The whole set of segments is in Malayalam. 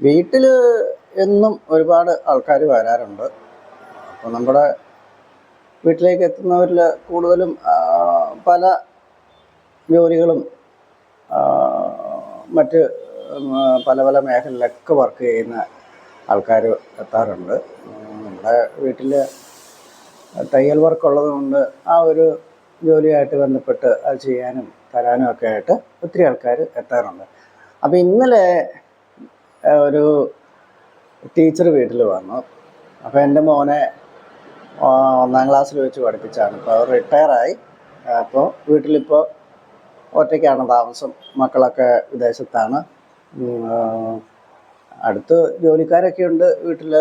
വീട്ടിൽ എന്നും ഒരുപാട് ആൾക്കാർ വരാറുണ്ട്. അപ്പോൾ നമ്മുടെ വീട്ടിലേക്ക് എത്തുന്നവരിൽ കൂടുതലും പല ജോലികളും മറ്റ് പല പല മേഖലയിലൊക്കെ വർക്ക് ചെയ്യുന്ന ആൾക്കാർ എത്താറുണ്ട്. നമ്മുടെ വീട്ടിൽ തയ്യൽ വർക്ക് ഉള്ളതുകൊണ്ട് ആ ഒരു ജോലിയായിട്ട് ബന്ധപ്പെട്ട് അത് ചെയ്യാനും തരാനും ഒക്കെ ആയിട്ട് ഒത്തിരി ആൾക്കാർ എത്താറുണ്ട്. അപ്പോൾ ഇന്നലെ ഒരു ടീച്ചർ വീട്ടിൽ വന്നു. അപ്പോൾ എന്റെ മോനെ ഒന്നാം ക്ലാസ്സിൽ വെച്ച് പഠിപ്പിച്ചാണ്. ഇപ്പോൾ അവർ റിട്ടയറായി. അപ്പോൾ വീട്ടിലിപ്പോൾ ഒറ്റയ്ക്കാണ് താമസം. മക്കളൊക്കെ വിദേശത്താണ്. അടുത്ത് ജോലിക്കാരൊക്കെ ഉണ്ട് വീട്ടിൽ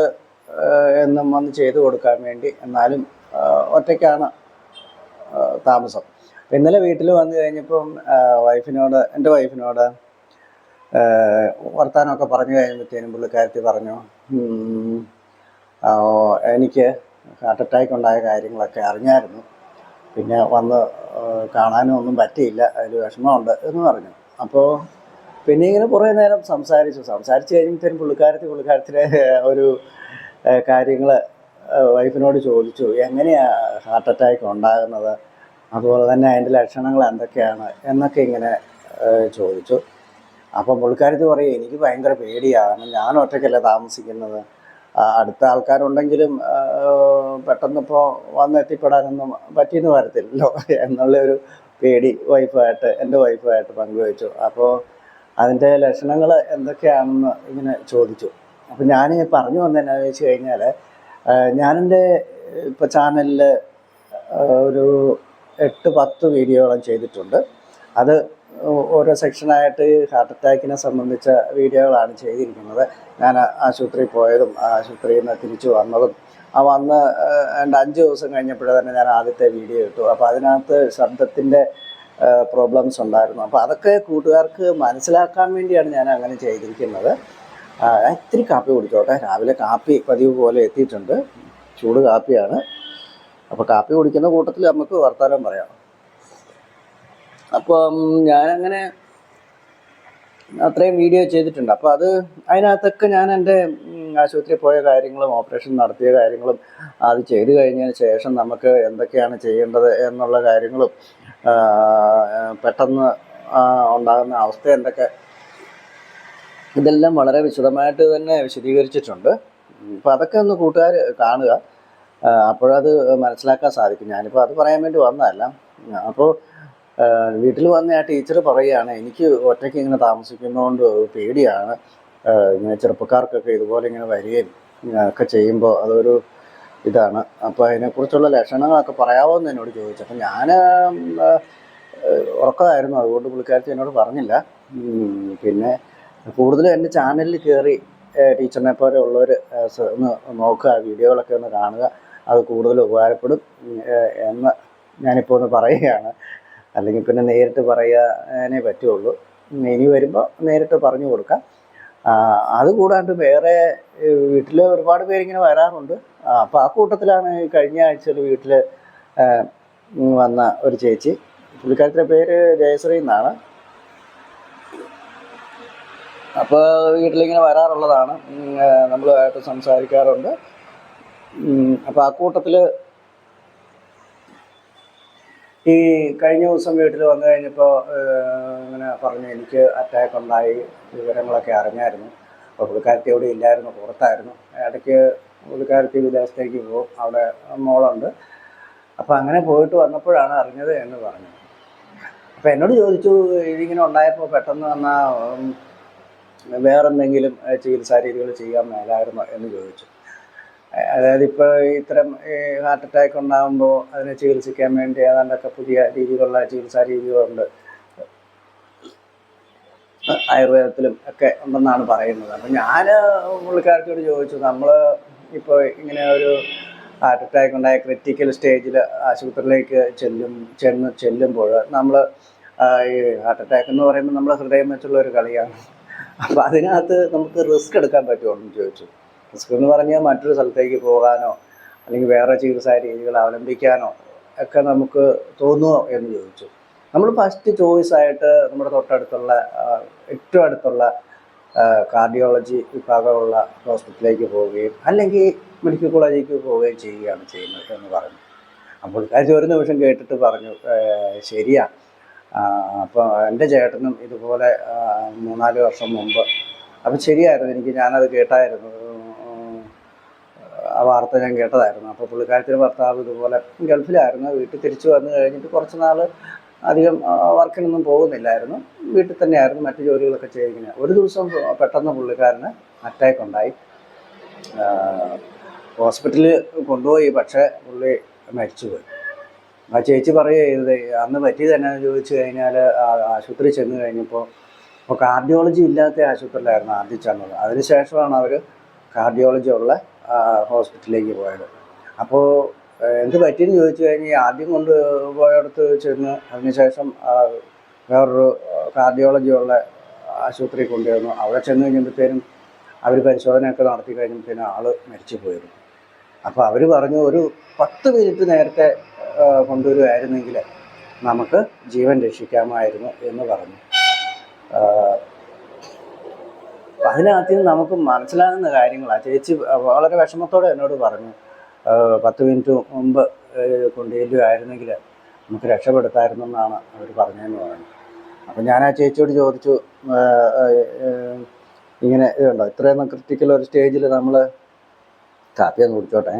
എന്നും വന്ന് ചെയ്തു കൊടുക്കാൻ വേണ്ടി. എന്നാലും ഒറ്റയ്ക്കാണ് താമസം. ഇന്നലെ വീട്ടിൽ വന്നു കഴിഞ്ഞപ്പം വൈഫിനോട് എന്റെ വൈഫിനോട് ആ, വർത്താനമൊക്കെ പറഞ്ഞു കഴിയുമ്പോഴത്തേനും പുള്ളിക്കാരത്തി പറഞ്ഞു എനിക്ക് ഹാർട്ട് അറ്റാക്ക് ഉണ്ടായ കാര്യങ്ങളൊക്കെ അറിഞ്ഞായിരുന്നു. പിന്നെ വന്ന് കാണാനും ഒന്നും പറ്റിയില്ല അതിൽ വിഷമമുണ്ട് എന്ന് പറഞ്ഞു. അപ്പോൾ പിന്നെ ഇങ്ങനെ കുറേ നേരം സംസാരിച്ചു. സംസാരിച്ച് കഴിയുമ്പോഴത്തേനും പുള്ളിക്കാരത്തി പുള്ളിക്കാരത്തിന്റെ ഒരു കാര്യങ്ങൾ വൈഫിനോട് ചോദിച്ചു എങ്ങനെയാണ് ഹാർട്ട് അറ്റാക്ക് ഉണ്ടാകുന്നത്? അതുപോലെ തന്നെ അതിന്റെ ലക്ഷണങ്ങൾ എന്തൊക്കെയാണ്? എന്നൊക്കെ ഇങ്ങനെ ചോദിച്ചു. അപ്പം പുള്ളിക്കാരത്ത് പറയും എനിക്ക് ഭയങ്കര പേടിയാണ്. ഞാൻ ഒറ്റയ്ക്കല്ല താമസിക്കുന്നത്. അടുത്ത ആൾക്കാരുണ്ടെങ്കിലും പെട്ടെന്നിപ്പോൾ വന്നെത്തിപ്പെടാനൊന്നും പറ്റിയെന്ന് വരത്തില്ലല്ലോ. എന്നുള്ളൊരു പേടി വൈഫായിട്ട് എന്റെ വൈഫായിട്ട് പങ്കുവച്ചു. അപ്പോൾ അതിന്റെ ലക്ഷണങ്ങൾ എന്തൊക്കെയാണെന്ന് ഇങ്ങനെ ചോദിച്ചു. അപ്പോൾ ഞാൻ പറഞ്ഞു വന്നതെന്നു വെച്ച് കഴിഞ്ഞാൽ ഞാനെന്റെ ഇപ്പോൾ ചാനലിൽ ഒരു എട്ട് പത്ത് വീഡിയോകളും ചെയ്തിട്ടുണ്ട്. അത് ഓരോ സെക്ഷനായിട്ട് ഹാർട്ട് അറ്റാക്കിനെ സംബന്ധിച്ച വീഡിയോകളാണ് ചെയ്തിരിക്കുന്നത്. ഞാൻ ആശുപത്രിയിൽ പോയതും ആശുപത്രിയിൽ നിന്ന് തിരിച്ചു വന്നതും. ആ വന്ന് രണ്ട് അഞ്ച് ദിവസം കഴിഞ്ഞപ്പോഴേ തന്നെ ഞാൻ ആദ്യത്തെ വീഡിയോ ഇട്ടു. അപ്പോൾ അതിനകത്ത് ശബ്ദത്തിന്റെ പ്രോബ്ലംസ് ഉണ്ടായിരുന്നു. അപ്പോൾ അതൊക്കെ കൂട്ടുകാർക്ക് മനസ്സിലാക്കാൻ വേണ്ടിയാണ് ഞാൻ അങ്ങനെ ചെയ്തിരിക്കുന്നത്. ഞാൻ ഇത്തിരി കാപ്പി കുടിച്ചോട്ടെ. രാവിലെ കാപ്പി പതിവ് പോലെ എത്തിയിട്ടുണ്ട്. ചൂട് കാപ്പിയാണ്. അപ്പോൾ കാപ്പി കുടിക്കുന്ന കൂട്ടത്തിൽ നമുക്ക് വർത്തമാനം പറയാം. അപ്പം ഞാനങ്ങനെ അത്രയും വീഡിയോ ചെയ്തിട്ടുണ്ട്. അപ്പോൾ അത് അതിനകത്തൊക്കെ ഞാൻ എന്റെ ആശുപത്രിയിൽ പോയ കാര്യങ്ങളും ഓപ്പറേഷൻ നടത്തിയ കാര്യങ്ങളും അത് ചെയ്തു കഴിഞ്ഞതിന് ശേഷം നമുക്ക് എന്തൊക്കെയാണ് ചെയ്യേണ്ടത് എന്നുള്ള കാര്യങ്ങളും പെട്ടെന്ന് ഉണ്ടാകുന്ന അവസ്ഥ എന്തൊക്കെ ഇതെല്ലാം വളരെ വിശദമായിട്ട് തന്നെ വിശദീകരിച്ചിട്ടുണ്ട്. അപ്പോൾ അതൊക്കെ ഒന്ന് കൂട്ടുകാർ കാണുക. അപ്പോഴത് മനസ്സിലാക്കാൻ സാധിക്കും. ഞാനിപ്പോൾ അത് പറയാൻ വേണ്ടി വന്നതല്ല. അപ്പോൾ വീട്ടിൽ വന്ന ആ ടീച്ചർ പറയുകയാണ് എനിക്ക് ഒറ്റയ്ക്ക് ഇങ്ങനെ താമസിക്കുന്നതുകൊണ്ട് പേടിയാണ്. ഇങ്ങനെ ചെറുപ്പക്കാർക്കൊക്കെ ഇതുപോലെ ഇങ്ങനെ വരികയും ഒക്കെ ചെയ്യുമ്പോൾ അതൊരു ഇതാണ്. അപ്പോൾ അതിനെക്കുറിച്ചുള്ള ലക്ഷണങ്ങളൊക്കെ പറയാമോ എന്ന് എന്നോട് ചോദിച്ചു. അപ്പം ഞാൻ ഉറക്കമായിരുന്നു. അതുകൊണ്ട് പുള്ളിക്കാരത്തി എന്നോട് പറഞ്ഞില്ല. പിന്നെ കൂടുതലും എന്റെ ചാനലിൽ കയറി ടീച്ചറിനെ പോലെ ഉള്ളവർ ഒന്ന് നോക്കുക വീഡിയോകളൊക്കെ ഒന്ന് കാണുക. അത് കൂടുതൽ ഉപകാരപ്പെടും എന്ന് ഞാനിപ്പോൾ ഒന്ന് പറയുകയാണ്. അല്ലെങ്കിൽ പിന്നെ നേരിട്ട് പറയാനേ പറ്റുള്ളൂ. ഇനി വരുമ്പോൾ നേരിട്ട് പറഞ്ഞു കൊടുക്കാം. അതുകൂടാണ്ട് അത് വേറെ വീട്ടിൽ ഒരുപാട് പേരിങ്ങനെ വരാറുണ്ട്. അപ്പോൾ ആ കൂട്ടത്തിലാണ് കഴിഞ്ഞ ആഴ്ചയിൽ വീട്ടിൽ വന്ന ഒരു ചേച്ചി. പുള്ളിക്കാരത്തിന്റെ പേര് ജയശ്രീ എന്നാണ്. അപ്പോൾ വീട്ടിലിങ്ങനെ വരാറുള്ളതാണ്. നമ്മളുമായിട്ട് സംസാരിക്കാറുണ്ട്. അപ്പോൾ ആ കൂട്ടത്തിൽ ഈ കഴിഞ്ഞ ദിവസം വീട്ടിൽ വന്നു കഴിഞ്ഞപ്പോൾ ഇങ്ങനെ പറഞ്ഞു എനിക്ക് അറ്റാക്ക് ഉണ്ടായി. വിവരങ്ങളൊക്കെ അറിഞ്ഞായിരുന്നു. അപ്പോൾ പുള്ളിക്കാരത്തി അവിടെ ഇല്ലായിരുന്നു പുറത്തായിരുന്നു. ഇടയ്ക്ക് പുള്ളിക്കാരത്തി വിദേശത്തേക്ക് പോകും. അവിടെ മോളുണ്ട്. അപ്പോൾ അങ്ങനെ പോയിട്ട് വന്നപ്പോഴാണ് അറിഞ്ഞത് എന്ന് പറഞ്ഞു അപ്പോൾ എന്നോട് ചോദിച്ചു ഇതിങ്ങനെ ഉണ്ടായപ്പോൾ പെട്ടെന്ന് വന്നാൽ വേറെന്തെങ്കിലും ചികിത്സാ രീതികൾ ചെയ്യാൻ മേലായിരുന്നോ? എന്ന് ചോദിച്ചു. അതായത് ഇപ്പോൾ ഇത്തരം ഹാർട്ട് അറ്റാക്ക് ഉണ്ടാകുമ്പോൾ അതിനെ ചികിത്സിക്കാൻ വേണ്ടി ഏതാണ്ടൊക്കെ പുതിയ രീതിയിലുള്ള ചികിത്സാ രീതികളുണ്ട്. ആയുർവേദത്തിലും ഒക്കെ ഉണ്ടെന്നാണ് പറയുന്നത്. അപ്പം ഞാൻ പുള്ളിക്കാർക്കോട് ചോദിച്ചു നമ്മൾ ഇപ്പോൾ ഇങ്ങനെ ഒരു ഹാർട്ട് അറ്റാക്ക് ഉണ്ടായ ക്രിറ്റിക്കൽ സ്റ്റേജിൽ ആശുപത്രിയിലേക്ക് ചെല്ലും ചെന്ന് ചെല്ലുമ്പോൾ നമ്മൾ ഈ ഹാർട്ട് അറ്റാക്ക് എന്ന് പറയുമ്പോൾ നമ്മൾ ഹൃദയം വെച്ചുള്ള ഒരു കളിയാണ്. അപ്പോൾ അതിനകത്ത് നമുക്ക് റിസ്ക് എടുക്കാൻ പറ്റുമോ? എന്ന് ചോദിച്ചു. റിസ്ക് എന്ന് പറഞ്ഞാൽ മറ്റൊരു സ്ഥലത്തേക്ക് പോകാനോ അല്ലെങ്കിൽ വേറെ ചികിത്സാ രീതികൾ അവലംബിക്കാനോ ഒക്കെ നമുക്ക് തോന്നുമോ എന്ന് ചോദിച്ചു. നമ്മൾ ഫസ്റ്റ് ചോയ്സ് ആയിട്ട് നമ്മുടെ തൊട്ടടുത്തുള്ള ഏറ്റവും അടുത്തുള്ള കാർഡിയോളജി വിഭാഗമുള്ള ഹോസ്പിറ്റലിലേക്ക് പോവുകയും അല്ലെങ്കിൽ മെഡിക്കൽ കോളേജിലേക്ക് പോവുകയും ചെയ്യുകയാണ് ചെയ്യുന്നത് എന്ന് പറഞ്ഞു. അപ്പോൾ കാര്യം ഒരു നിമിഷം കേട്ടിട്ട് പറഞ്ഞു "ഏഹ്, ശരിയാ. അപ്പോൾ എന്റെ ചേട്ടനും ഇതുപോലെ മൂന്നാൽ വർഷം മുമ്പ് അപ്പം ശരിയായിരുന്നു. എനിക്ക് ഞാനത് കേട്ടായിരുന്നു. വാർത്ത ഞാൻ കേട്ടതായിരുന്നു. അപ്പോൾ പുള്ളിക്കാരത്തിന്റെ ഭർത്താവ് ഇതുപോലെ ഗൾഫിലായിരുന്നു. വീട്ടിൽ തിരിച്ചു വന്നു കഴിഞ്ഞിട്ട് കുറച്ച് നാൾ അധികം വർക്കിനൊന്നും പോകുന്നില്ലായിരുന്നു. വീട്ടിൽ തന്നെയായിരുന്നു മറ്റു ജോലികളൊക്കെ ചെയ്യുന്നത് ഒരു ദിവസം പെട്ടെന്ന് പുള്ളിക്കാരന് അറ്റാക്ക് ഉണ്ടായി. ഹോസ്പിറ്റലിൽ കൊണ്ടുപോയി പക്ഷേ പുള്ളി മരിച്ചുപോയി. ആ ചേച്ചി പറയുക അന്ന് പറ്റിയത് തന്നെ ചോദിച്ചു കഴിഞ്ഞാൽ ആശുപത്രി ചെന്ന് കഴിഞ്ഞപ്പോൾ അപ്പോൾ കാർഡിയോളജി ഇല്ലാത്ത ആശുപത്രിയിലായിരുന്നു ആദ്യം ചെന്നത്. അതിനുശേഷമാണ് അവർ കാർഡിയോളജി ഉള്ള ഹോസ്പിറ്റലിലേക്ക് പോയത്. അപ്പോൾ എന്ത് പറ്റിയെന്ന് ചോദിച്ചു കഴിഞ്ഞാൽ ആദ്യം കൊണ്ട് പോയടത്ത് ചെന്ന് അതിനുശേഷം വേറൊരു കാർഡിയോളജി ഉള്ള ആശുപത്രി കൊണ്ടുവന്നു. അവിടെ ചെന്ന് കഴിഞ്ഞപ്പോഴത്തേനും അവർ പരിശോധനയൊക്കെ നടത്തി കഴിഞ്ഞപ്പോഴത്തേനും ആൾ മരിച്ചു പോയിരുന്നു അപ്പോൾ അവർ പറഞ്ഞു ഒരു പത്ത് മിനിറ്റ് നേരത്തെ കൊണ്ടുവരുമായിരുന്നെങ്കിൽ നമുക്ക് ജീവൻ രക്ഷിക്കാമായിരുന്നു എന്ന് പറഞ്ഞു. അപ്പൊ അതിനകത്ത് നിന്ന് നമുക്ക് മനസ്സിലാകുന്ന കാര്യങ്ങളാണ് ചേച്ചി വളരെ വിഷമത്തോടെ എന്നോട് പറഞ്ഞു പത്ത് മിനിറ്റ് മുമ്പ് കൊണ്ടുവരുമായിരുന്നെങ്കിൽ നമുക്ക് രക്ഷപ്പെടുത്തായിരുന്നു എന്നാണ് അവർ പറഞ്ഞതെന്ന് പറഞ്ഞു. അപ്പം ഞാൻ ആ ചേച്ചിയോട് ചോദിച്ചു ഇങ്ങനെ ഇതുണ്ടോ? ഇത്രയൊന്നും ക്രിട്ടിക്കൽ ഒരു സ്റ്റേജിൽ നമ്മൾ കാപ്പി ഒന്ന് കുടിച്ചോട്ടെ?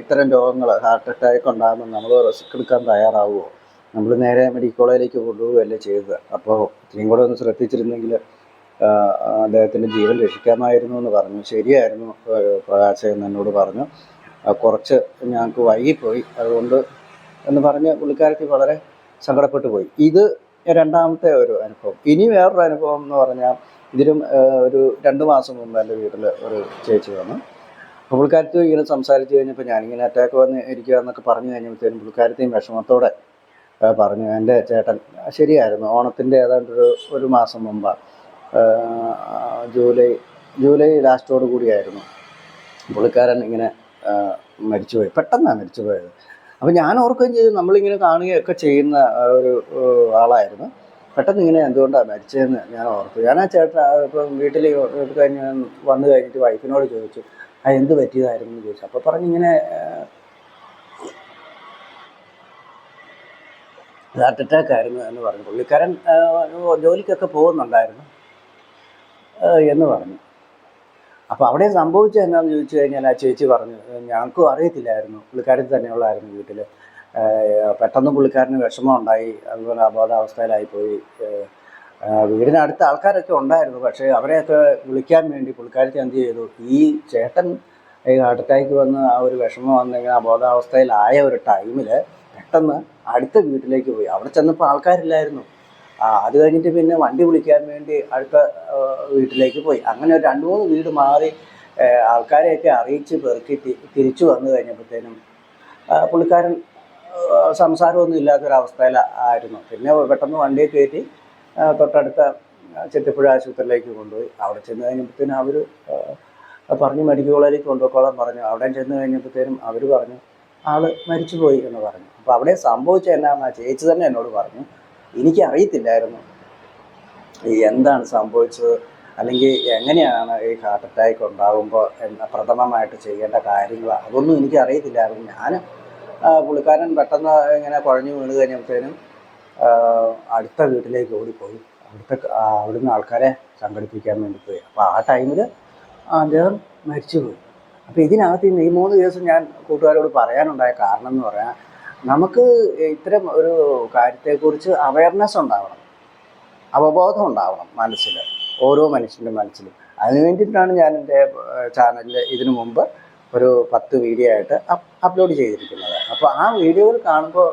ഇത്തരം രോഗങ്ങൾ ഹാർട്ട് അറ്റാക്ക് ഉണ്ടാകുമ്പോൾ നമ്മൾ റിസ്ക് എടുക്കാൻ തയ്യാറാവുമോ നമ്മൾ നേരെ മെഡിക്കൽ കോളേജിലേക്ക് കൊണ്ടുപോവുകയല്ലേ ചെയ്തത്. അപ്പോൾ ഇത്രയും കൂടെ ഒന്ന് ശ്രദ്ധിച്ചിരുന്നെങ്കിൽ അദ്ദേഹത്തിന്റെ ജീവൻ രക്ഷിക്കാമായിരുന്നു എന്ന് പറഞ്ഞു. ശരിയായിരുന്നു പ്രകാശ് എന്ന് എന്നോട് പറഞ്ഞു. കുറച്ച് ഞങ്ങൾക്ക് വൈകിപ്പോയി. അതുകൊണ്ട് എന്ന് പറഞ്ഞ് പുള്ളിക്കാരത്തി വളരെ സങ്കടപ്പെട്ടു പോയി. ഇത് രണ്ടാമത്തെ ഒരു അനുഭവം. ഇനി വേറൊരു അനുഭവം എന്ന് പറഞ്ഞാൽ ഇതിലും ഒരു രണ്ട് മാസം മുമ്പ് എന്റെ വീട്ടിൽ ഒരു ചേച്ചി വന്നു. പുള്ളിക്കാരത്തി ഇങ്ങനെ സംസാരിച്ചു കഴിഞ്ഞപ്പോൾ ഞാനിങ്ങനെ അറ്റാക്ക് വന്ന് ഇരിക്കുക എന്നൊക്കെ പറഞ്ഞു കഴിഞ്ഞപ്പോഴത്തേനും പുള്ളിക്കാരത്തെയും വിഷമത്തോടെ പറഞ്ഞു എന്റെ ചേട്ടൻ ശരിയായിരുന്നു. ഓണത്തിന്റെ ഏതാണ്ട് ഒരു ഒരു മാസം മുമ്പ് ജൂലൈ ജൂലൈ ലാസ്റ്റോട് കൂടിയായിരുന്നു പുള്ളിക്കാരൻ ഇങ്ങനെ മരിച്ചുപോയി. പെട്ടെന്നാണ് മരിച്ചുപോയത്. അപ്പോൾ ഞാൻ ഓർക്കുകയും ചെയ്തു നമ്മളിങ്ങനെ കാണുകയൊക്കെ ചെയ്യുന്ന ഒരു ആളായിരുന്നു. പെട്ടെന്ന് ഇങ്ങനെ എന്തുകൊണ്ടാണ് മരിച്ചതെന്ന് ഞാൻ ഓർത്തു. ഞാൻ ആ ചേട്ടൻ ഇപ്പം വീട്ടിൽ കഴിഞ്ഞ് വന്നു കഴിഞ്ഞിട്ട് വൈഫിനോട് ചോദിച്ചു ആ എന്ത് പറ്റിയതായിരുന്നു എന്ന് ചോദിച്ചു. അപ്പോൾ പറഞ്ഞിങ്ങനെ ഹാർട്ട് അറ്റാക്ക് ആയിരുന്നു എന്ന് പറഞ്ഞു. പുള്ളിക്കാരൻ ജോലിക്കൊക്കെ പോകുന്നുണ്ടായിരുന്നു എന്ന് പറഞ്ഞു. അപ്പോൾ അവിടെ സംഭവിച്ചത് എന്താണെന്ന് ചോദിച്ചു കഴിഞ്ഞാൽ ആ ചേച്ചി പറഞ്ഞു ഞങ്ങൾക്കും അറിയത്തില്ലായിരുന്നു. പുള്ളിക്കാരൻ തന്നെയുള്ളായിരുന്നു വീട്ടിൽ പെട്ടെന്ന് പുള്ളിക്കാരന് വിഷമം ഉണ്ടായി അതുപോലെ അബോധാവസ്ഥയിലായിപ്പോയി. വീടിനടുത്ത ആൾക്കാരൊക്കെ ഉണ്ടായിരുന്നു. പക്ഷേ അവരെയൊക്കെ വിളിക്കാൻ വേണ്ടി പുള്ളിക്കാരത്തി എന്ത് ചെയ്തു? ഈ ചേട്ടൻ ഈ ഹാർട്ട് വന്ന് ആ ഒരു വിഷമം വന്നിങ്ങനെ അബോധാവസ്ഥയിലായ ഒരു ടൈമിൽ പെട്ടെന്ന് അടുത്ത വീട്ടിലേക്ക് പോയി. അവിടെ ചെന്നപ്പോൾ ആൾക്കാരില്ലായിരുന്നു. ആ അത് കഴിഞ്ഞിട്ട് പിന്നെ വണ്ടി വിളിക്കാൻ വേണ്ടി അടുത്ത വീട്ടിലേക്ക് പോയി. അങ്ങനെ ഒരു രണ്ട് മൂന്ന് വീട് മാറി ആൾക്കാരെയൊക്കെ അറിയിച്ച് പെറുക്കി തിരിച്ചു വന്നു കഴിഞ്ഞപ്പോഴത്തേനും പുള്ളിക്കാരൻ സംസാരമൊന്നും ഇല്ലാത്തൊരവസ്ഥയിലായിരുന്നു. പിന്നെ പെട്ടെന്ന് വണ്ടിയെ കയറ്റി തൊട്ടടുത്ത ചെത്തിപ്പുഴ ആശുപത്രിയിലേക്ക് കൊണ്ടുപോയി. അവിടെ ചെന്ന് കഴിഞ്ഞപ്പോഴത്തേനും അവർ പറഞ്ഞു മെഡിക്കൽ കോളേജിൽ കൊണ്ടുപോയിക്കോളാൻ പറഞ്ഞു. അവിടെ ചെന്ന് കഴിഞ്ഞപ്പോഴത്തേനും അവർ പറഞ്ഞു ആൾ മരിച്ചുപോയി എന്ന് പറഞ്ഞു. അപ്പോൾ അവിടെ സംഭവിച്ച എന്നാന്ന് ആ ചേച്ചി തന്നെ എന്നോട് പറഞ്ഞു. എനിക്ക് അറിയത്തില്ലായിരുന്നു എന്താണ് സംഭവിച്ചത്? അല്ലെങ്കിൽ എങ്ങനെയാണ് ഈ ഹാർട്ട് അറ്റാക്ക് ഉണ്ടാകുമ്പോൾ പ്രഥമമായിട്ട് ചെയ്യേണ്ട കാര്യങ്ങൾ? അതൊന്നും എനിക്ക് അറിയത്തില്ലായിരുന്നു ഞാൻ പുള്ളിക്കാരൻ പെട്ടെന്ന് ഇങ്ങനെ കുഴഞ്ഞു വീണ് കഴിഞ്ഞപ്പോഴത്തേനും അടുത്ത വീട്ടിലേക്ക് ഓടിപ്പോയി അവിടുത്തെ അവിടുന്ന് ആൾക്കാരെ സംഘടിപ്പിക്കാൻ വേണ്ടി പോയി. അപ്പോൾ ആ ടൈമിൽ അദ്ദേഹം മരിച്ചുപോയി അപ്പോൾ ഇതിനകത്ത് ഈ മൂന്ന് ദിവസം ഞാൻ കൂട്ടുകാരോട് പറയാനുണ്ടായ കാരണം എന്ന് പറയാൻ നമുക്ക് ഇത്തരം ഒരു കാര്യത്തെക്കുറിച്ച് അവയർനെസ് ഉണ്ടാവണം. അവബോധം ഉണ്ടാവണം മനസ്സിൽ ഓരോ മനുഷ്യന്റെ മനസ്സിലും അതിനുവേണ്ടിയിട്ടാണ് ഞാൻ എന്റെ ചാനലിൽ ഇതിനു മുമ്പ് ഒരു പത്ത് വീഡിയോ ആയിട്ട് അപ് അപ്ലോഡ് ചെയ്തിരിക്കുന്നത്. അപ്പോൾ ആ വീഡിയോകൾ കാണുമ്പോൾ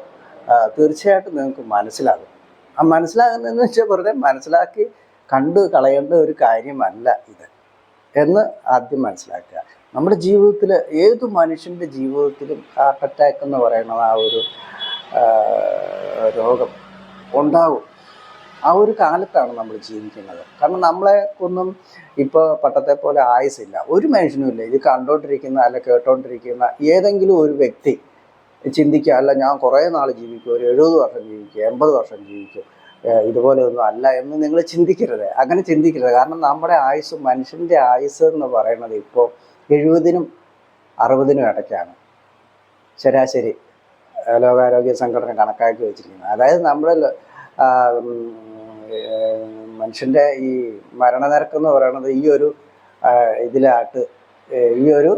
തീർച്ചയായിട്ടും നിങ്ങൾക്ക് മനസ്സിലാകും. ആ മനസ്സിലാകുന്നതെന്ന് വെച്ചാൽ വെറുതെ മനസ്സിലാക്കി കണ്ടു കളയേണ്ട ഒരു കാര്യമല്ല ഇത് എന്ന് ആദ്യം മനസ്സിലാക്കുക. നമ്മുടെ ജീവിതത്തിൽ ഏത് മനുഷ്യന്റെ ജീവിതത്തിലും ഹാർട്ട് അറ്റാക്ക് എന്ന് പറയുന്ന ആ ഒരു രോഗം ഉണ്ടാവും. ആ ഒരു കാലത്താണ് നമ്മൾ ജീവിക്കുന്നത്. കാരണം നമ്മളെ ഒന്നും ഇപ്പോൾ പട്ടത്തെ പോലെ ആയുസില്ല ഒരു മനുഷ്യനും ഇല്ല ഇത് കണ്ടോണ്ടിരിക്കുന്ന അല്ല കേട്ടോണ്ടിരിക്കുന്ന ഏതെങ്കിലും ഒരു വ്യക്തി ചിന്തിക്കുക അല്ല ഞാൻ കുറേ നാൾ ജീവിക്കും. ഒരു എഴുപത് വർഷം ജീവിക്കും എൺപത് വർഷം ജീവിക്കും. ഇതുപോലെ ഒന്നും അല്ല എന്ന് നിങ്ങൾ ചിന്തിക്കരുത്. അങ്ങനെ ചിന്തിക്കരുത്. കാരണം നമ്മുടെ ആയുസ് മനുഷ്യന്റെ ആയുസ് എന്ന് പറയുന്നത് ഇപ്പോൾ എഴുപതിനും അറുപതിനും ഇടയ്ക്കാണ്. ശരാശരി ലോകാരോഗ്യ സംഘടന കണക്കാക്കി വെച്ചിരിക്കുന്നത്. അതായത് നമ്മുടെ മനുഷ്യന്റെ ഈ മരണനിരക്ക് എന്ന് പറയുന്നത് ഈ ഒരു ഇതിലാട്ട് ഈ ഒരു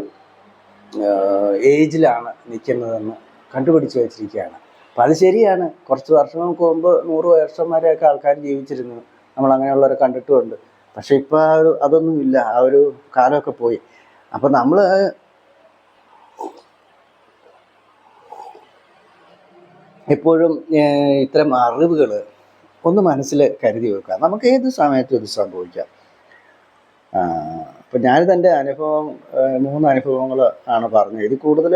ഏജിലാണ് നിൽക്കുന്നതെന്ന് കണ്ടുപിടിച്ച് വെച്ചിരിക്കുകയാണ്. അപ്പം അത് ശരിയാണ്. കുറച്ച് വർഷങ്ങൾക്ക് മുമ്പ് നൂറ് വർഷം വരെയൊക്കെ ആൾക്കാർ ജീവിച്ചിരുന്നു. നമ്മൾ അങ്ങനെയുള്ളവരെ കണ്ടിട്ടുമുണ്ട്. പക്ഷെ ഇപ്പോൾ ആ ഒരു അതൊന്നും ഇല്ല. ആ ഒരു കാലമൊക്കെ പോയി. അപ്പം നമ്മൾ എപ്പോഴും ഇത്തരം അറിവുകൾ ഒന്ന് മനസ്സിൽ കരുതി വെക്കുക. നമുക്ക് ഏത് സമയത്തും ഇത് സംഭവിക്കാം. അപ്പം ഞാൻ എന്റെ അനുഭവം മൂന്ന് അനുഭവങ്ങൾ ആണ് പറഞ്ഞത്. ഇത് കൂടുതൽ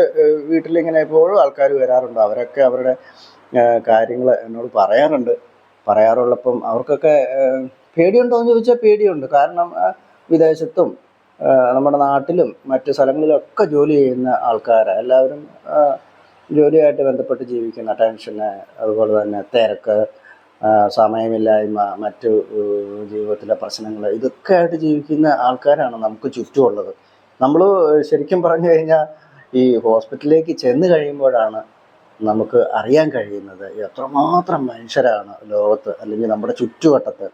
വീട്ടിലിങ്ങനെ എപ്പോഴും ആൾക്കാർ വരാറുണ്ട്. അവരൊക്കെ അവരുടെ കാര്യങ്ങൾ എന്നോട് പറയാറുണ്ട്. പറയാറുള്ളപ്പം അവർക്കൊക്കെ പേടിയുണ്ടോ എന്ന് ചോദിച്ചാൽ പേടിയുണ്ട്. കാരണം വിദേശത്തും നമ്മുടെ നാട്ടിലും മറ്റു മറ്റ് സ്ഥലങ്ങളിലൊക്കെ ജോലി ചെയ്യുന്ന ആൾക്കാരാണ് എല്ലാവരും ജോലിയായിട്ട് ബന്ധപ്പെട്ട് ജീവിക്കുന്ന ടെൻഷന് അതുപോലെ തന്നെ തിരക്ക് സമയമില്ലായ്മ മറ്റു ജീവിതത്തിലെ പ്രശ്നങ്ങൾ ഇതൊക്കെ ആയിട്ട് ജീവിക്കുന്ന ആൾക്കാരാണ് നമുക്ക് ചുറ്റുമുള്ളത്. നമ്മൾ ശരിക്കും പറഞ്ഞു കഴിഞ്ഞാൽ ഈ ഹോസ്പിറ്റലിലേക്ക് ചെന്ന് കഴിയുമ്പോഴാണ് നമുക്ക് അറിയാൻ കഴിയുന്നത് എത്രമാത്രം മനുഷ്യരാണ് ലോകത്ത് അല്ലെങ്കിൽ നമ്മുടെ ചുറ്റുവട്ടത്ത്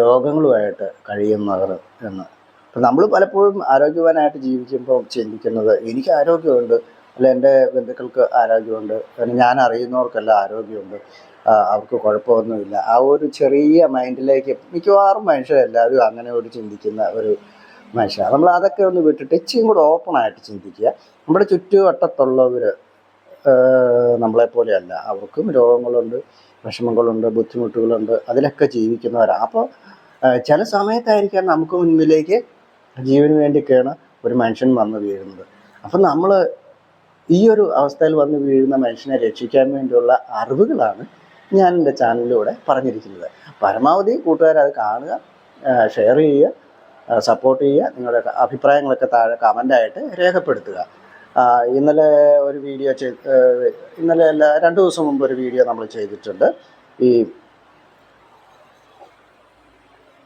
രോഗങ്ങളുമായിട്ട് കഴിയുന്നവർ എന്ന്. അപ്പം നമ്മൾ പലപ്പോഴും ആരോഗ്യവാനായിട്ട് ജീവിക്കുമ്പോൾ ചിന്തിക്കുന്നത് എനിക്ക് ആരോഗ്യമുണ്ട് അല്ല എന്റെ ബന്ധുക്കൾക്ക് ആരോഗ്യമുണ്ട് അല്ലെങ്കിൽ ഞാൻ അറിയുന്നവർക്കെല്ലാം ആരോഗ്യമുണ്ട്. അവർക്ക് കുഴപ്പമൊന്നുമില്ല. ആ ഒരു ചെറിയ മൈൻഡിലേക്ക് മിക്കവാറും മനുഷ്യരെല്ലാവരും അങ്ങനെ ഒരു ചിന്തിക്കുന്ന ഒരു മനുഷ്യരാണ് നമ്മൾ അതൊക്കെ ഒന്ന് വിട്ടിട്ട് ഇച്ചിരി കൂടെ ഓപ്പണായിട്ട് ചിന്തിക്കുക. നമ്മുടെ ചുറ്റുവട്ടത്തുള്ളവർ നമ്മളെപ്പോലെയല്ല അവർക്കും രോഗങ്ങളുണ്ട് വിഷമങ്ങളുണ്ട് ബുദ്ധിമുട്ടുകളുണ്ട്. അതിലൊക്കെ ജീവിക്കുന്നവരാണ് അപ്പോൾ ചില സമയത്തായിരിക്കാം നമുക്ക് മുന്നിലേക്ക് ജീവന് വേണ്ടിയൊക്കെയാണ് ഒരു മനുഷ്യൻ വന്ന് വീഴുന്നത്. അപ്പം നമ്മൾ ഈ ഒരു അവസ്ഥയിൽ വന്ന് വീഴുന്ന മനുഷ്യനെ രക്ഷിക്കാൻ വേണ്ടിയുള്ള അറിവുകളാണ് ഞാൻ എന്റെ ചാനലിലൂടെ പറഞ്ഞിരിക്കുന്നത്. പരമാവധി കൂട്ടുകാർ അത് കാണുക ഷെയർ ചെയ്യുക സപ്പോർട്ട് ചെയ്യുക നിങ്ങളുടെ അഭിപ്രായങ്ങളൊക്കെ താഴെ കമന്റായിട്ട് രേഖപ്പെടുത്തുക. ഇന്നലെ ഒരു വീഡിയോ ചെയ്ത് ഇന്നലെ അല്ല രണ്ട് ദിവസം മുമ്പ് ഒരു വീഡിയോ നമ്മൾ ചെയ്തിട്ടുണ്ട്. ഈ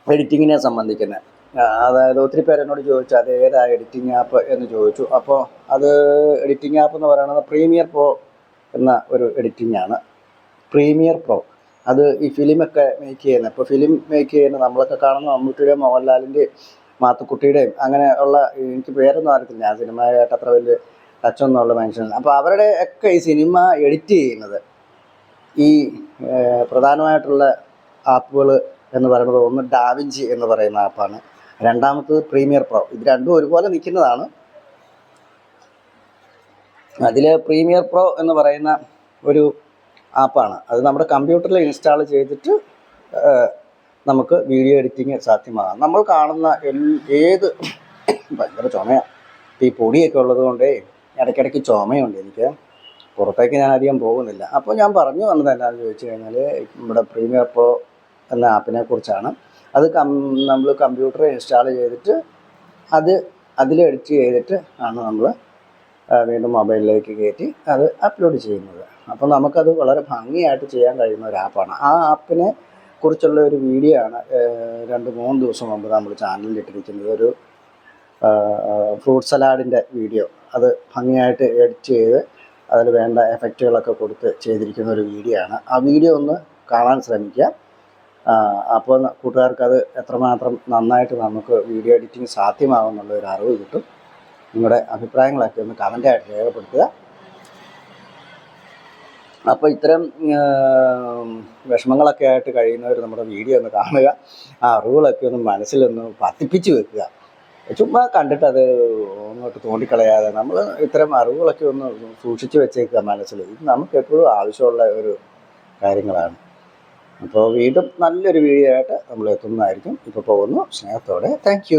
എഡിറ്റിങ്ങിനെ സംബന്ധിക്കുന്ന. അതായത് ഒത്തിരി പേര് എന്നോട് ചോദിച്ചു അത് ഏതാ എഡിറ്റിംഗ് ആപ്പ് എന്ന് ചോദിച്ചു. അപ്പോൾ അത് എഡിറ്റിംഗ് ആപ്പ് എന്ന് പറയുന്നത് പ്രീമിയർ പ്രോ എന്ന ഒരു എഡിറ്റിംഗ് ആണ്. Premier pro. അത് ഈ ഫിലിമൊക്കെ മേക്ക് ചെയ്യുന്ന. ഇപ്പോൾ ഫിലിം മേക്ക് ചെയ്യുന്ന നമ്മളൊക്കെ കാണുന്ന മമ്മൂട്ടിയുടെയും മോഹൻലാലിന്റെയും മാത്തുക്കുട്ടിയുടെയും അങ്ങനെ ഉള്ള എനിക്ക് പേരൊന്നും അറിയത്തില്ല. ഞാൻ സിനിമയായിട്ട് അത്ര വലിയ ടച്ചൊന്നുമുള്ള മനുഷ്യനാണ് അപ്പോൾ അവരുടെ ഒക്കെ ഈ സിനിമ എഡിറ്റ് ചെയ്യുന്നത് ഈ പ്രധാനമായിട്ടുള്ള ആപ്പുകൾ എന്ന് പറയുന്നത് ഒന്ന് ഡാവിഞ്ചി എന്ന് പറയുന്ന ആപ്പാണ്. രണ്ടാമത്തത് പ്രീമിയർ പ്രോ. ഇത് രണ്ടും ഒരുപോലെ നിൽക്കുന്നതാണ്. അതിൽ പ്രീമിയർ പ്രോ എന്ന് പറയുന്ന ഒരു ആപ്പാണ്. അത് നമ്മുടെ കമ്പ്യൂട്ടറിൽ ഇൻസ്റ്റാൾ ചെയ്തിട്ട് നമുക്ക് വീഡിയോ എഡിറ്റിംഗ് സാധ്യമാകാം. നമ്മൾ കാണുന്ന ഏത് ഭയങ്കര ചുമയാണ് ഈ പൊടിയൊക്കെ ഉള്ളത് കൊണ്ടേ ഇടയ്ക്കിടയ്ക്ക് ചുമയുണ്ട് എനിക്ക്. പുറത്തേക്ക് ഞാൻ അധികം പോകുന്നില്ല. അപ്പോൾ ഞാൻ പറഞ്ഞു വന്നത് എന്താണെന്ന് ചോദിച്ചു കഴിഞ്ഞാൽ നമ്മുടെ പ്രീമിയർ പ്രോ എന്ന ആപ്പിനെ കുറിച്ചാണ്. അത് കം നമ്മൾ കമ്പ്യൂട്ടർ ഇൻസ്റ്റാൾ ചെയ്തിട്ട് അത് അതിൽ എഡിറ്റ് ചെയ്തിട്ട് ആണ് നമ്മൾ വീണ്ടും മൊബൈലിലേക്ക് കയറ്റി അത് അപ്ലോഡ് ചെയ്യുന്നത്. അപ്പോൾ നമുക്കത് വളരെ ഭംഗിയായിട്ട് ചെയ്യാൻ കഴിയുന്ന ഒരു ആപ്പാണ് ആ ആപ്പിനെ കുറിച്ചുള്ള ഒരു വീഡിയോ ആണ് രണ്ട് മൂന്ന് ദിവസം മുമ്പ് നമ്മൾ ചാനലിൽ ഇട്ടിരിക്കുന്നത്. ഒരു ഫ്രൂട്ട് സലാഡിന്റെ വീഡിയോ അത് ഭംഗിയായിട്ട് എഡിറ്റ് ചെയ്ത് അതിൽ വേണ്ട എഫക്റ്റുകളൊക്കെ കൊടുത്ത് ചെയ്തിരിക്കുന്ന ഒരു വീഡിയോ ആണ്. ആ വീഡിയോ ഒന്ന് കാണാൻ ശ്രമിക്കുക അപ്പോൾ കൂട്ടുകാർക്കത് കൂട്ടുകാർക്ക് അത് എത്രമാത്രം നന്നായിട്ട് നമുക്ക് വീഡിയോ എഡിറ്റിംഗ് സാധ്യമാകുമെന്നുള്ള ഒരു അറിവ് കിട്ടും. നിങ്ങളുടെ അഭിപ്രായങ്ങളൊക്കെ ഒന്ന് കമന്റായിട്ട് രേഖപ്പെടുത്തുക. അപ്പോൾ ഇത്തരം വിഷമങ്ങളൊക്കെ ആയിട്ട് കഴിയുന്നവർ നമ്മുടെ വീഡിയോ ഒന്ന് കാണുക. ആ അറിവുകളൊക്കെ ഒന്ന് മനസ്സിലൊന്ന് പതിപ്പിച്ച് വെക്കുക. ചുമ്മാ കണ്ടിട്ട് അത് അങ്ങോട്ട് തോണ്ടിക്കളയാതെ നമ്മൾ ഇത്തരം അറിവുകളൊക്കെ ഒന്ന് സൂക്ഷിച്ചു വെച്ചേക്കുക മനസ്സിൽ ഇത് നമുക്ക് എപ്പോഴും ആവശ്യമുള്ള ഒരു കാര്യങ്ങളാണ്. അപ്പോൾ വീണ്ടും നല്ലൊരു വീഡിയോ ആയിട്ട് നമ്മൾ എത്തുന്നതായിരിക്കും ഇപ്പോൾ പോകുന്നു. സ്നേഹത്തോടെ. താങ്ക്